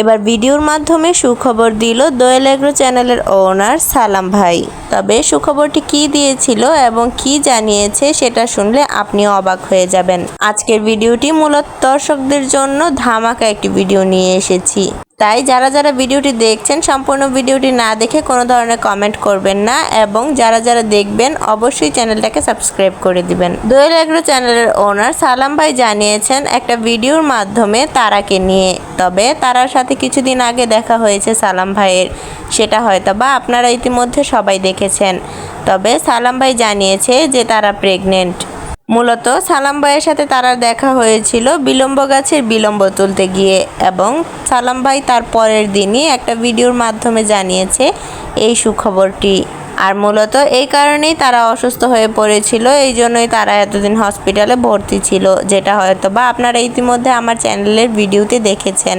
এবার ভিডিওর মাধ্যমে সুখবর দিল দোয়েল এগ্রো চ্যানেলের ওনার সালাম ভাই। তবে সুখবরটি কি দিয়েছিল এবং কি জানিয়েছে সেটা শুনলে আপনি অবাক হয়ে যাবেন। আজকের ভিডিওটি মূলত দর্শকদের জন্য ধামাকা একটি ভিডিও নিয়ে এসেছি। তাই যারা যারা ভিডিওটি দেখছেন, সম্পূর্ণ ভিডিওটি না দেখে কোনো ধরনের কমেন্ট করবেন না এবং যারা যারা দেখবেন, অবশ্যই চ্যানেলটাকে সাবস্ক্রাইব করে দিবেন। দোয়েল এগ্রো চ্যানেলের ওনার সালাম ভাই জানিয়েছেন, একটা ভিডিওর মাধ্যমে তারাকে নিয়ে, তবে তারার সাথে কিছুদিন আগে দেখা হয়েছে সালাম ভাইয়ের। সেটা হয়তো বা আপনারা ইতিমধ্যে সবাই দেখেছেন। তবে সালাম ভাই জানিয়েছে যে তারা প্রেগনেন্ট মূলত সালাম ভাইয়ের সাথে তারার দেখা হয়েছিল বিলম্ব গাছের বিলম্ব তুলতে গিয়ে এবং সালাম ভাই তার পরের দিনই একটা ভিডিওর মাধ্যমে জানিয়েছে এই সুখবরটি। আর মূলত এই কারণেই তারা অসুস্থ হয়ে পড়েছিল, এই জন্যই তারা এতদিন হসপিটালে ভর্তি ছিল, যেটা হয়তো বা আপনারা ইতিমধ্যে আমার চ্যানেলের ভিডিওতে দেখেছেন।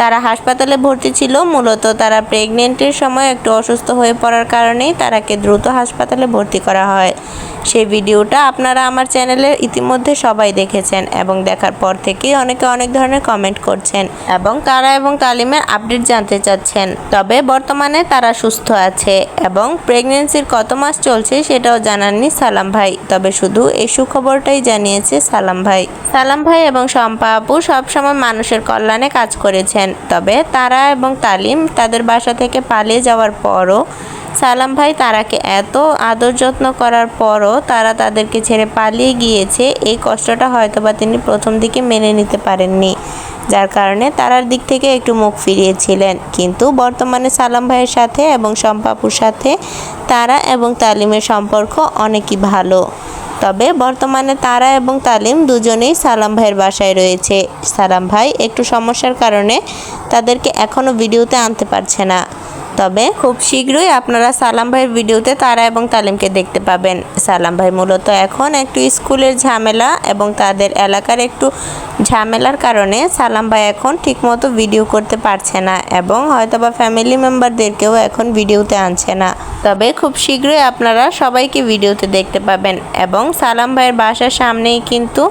তারা হাসপাতালে ভর্তি ছিল। মূলত তারা প্রেগনেন্টের সময় একটু অসুস্থ হয়ে পড়ার কারণেই তারাকে দ্রুত হাসপাতালে ভর্তি করা হয়। সেই ভিডিওটা আপনারা আমার চ্যানেলে ইতিমধ্যে সবাই দেখেছেন এবং দেখার পর থেকেই অনেকে অনেক ধরনের কমেন্ট করছেন এবং তারা এবং তালিমের আপডেট জানতে চাচ্ছেন। তবে বর্তমানে তারা সুস্থ আছে এবং প্রেগনেন্সির কত মাস চলছে সেটাও জানাননি সালাম ভাই। তবে শুধু এই সুখবরটাই জানিয়েছে সালাম ভাই। সালাম ভাই এবং শম্পা আপু সবসময় মানুষের কল্যাণে কাজ করেছেন। তবে তারা এবং তালিম তাদের বাসা থেকে পালিয়ে যাওয়ার পরও সালাম ভাই তারাকে এত আদর যত্ন করার পরও তারা তাদেরকে ছেড়ে পালিয়ে গিয়েছে, এই কষ্টটা হয়তোবা তিনি প্রথম দিকে মেনে নিতে পারেননি, যার কারণে তারার দিক থেকে একটু মুখ ফিরিয়েছিলেন। কিন্তু বর্তমানে সালাম ভাইয়ের সাথে এবং শম্পাপুর সাথে তারা এবং তালিমের সম্পর্ক অনেকই ভালো। তবে বর্তমানে তারা এবং তালিম দুজনেই সালাম ভাইয়ের বাসায় রয়েছে। সালাম ভাই, একটু সমস্যার কারণে তাদেরকে এখনও ভিডিওতে আনতে পারছে না। তবে খুব শীঘ্রই আপনারা সালাম ভাইয়ের ভিডিওতে তারা এবং তালিমকে দেখতে পাবেন। সালাম ভাই মূলত এখন একটু স্কুলের ঝামেলা এবং তাদের এলাকার একটু ঝামেলার কারণে সালাম ভাই এখন ঠিকমতো ভিডিও করতে পারছে না এবং হয়তোবা ফ্যামিলি মেম্বারদেরকেও এখন ভিডিওতে আনছে না। তবে খুব শীঘ্রই আপনারা সবাইকে ভিডিওতে দেখতে পাবেন এবং সালাম ভাইয়ের বাসার সামনেই কিন্তু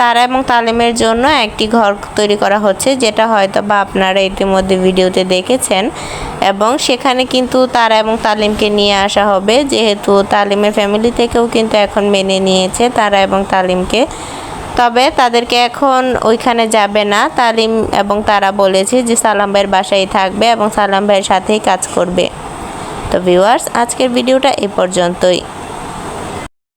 তারা এবং তালিমের জন্য একটি ঘর তৈরি করা হচ্ছে, যেটা হয়তো বা আপনারা ইতিমধ্যে ভিডিওতে দেখেছেন। এবং সেখানে কিন্তু তারা এবং তালিমকে নিয়ে আসা হবে, যেহেতু তালিমের ফ্যামিলি থেকেও কিন্তু এখন মেনে নিয়েছে তারা এবং তালিমকে। তবে তাদেরকে এখন ওইখানে যাবে না। তালিম এবং তারা বলেছে যে সালাম ভাইয়ের বাসায় থাকবে এবং সালাম ভাইয়ের সাথেই কাজ করবে। তো ভিউয়ার্স আজকের ভিডিওটা এ পর্যন্তই।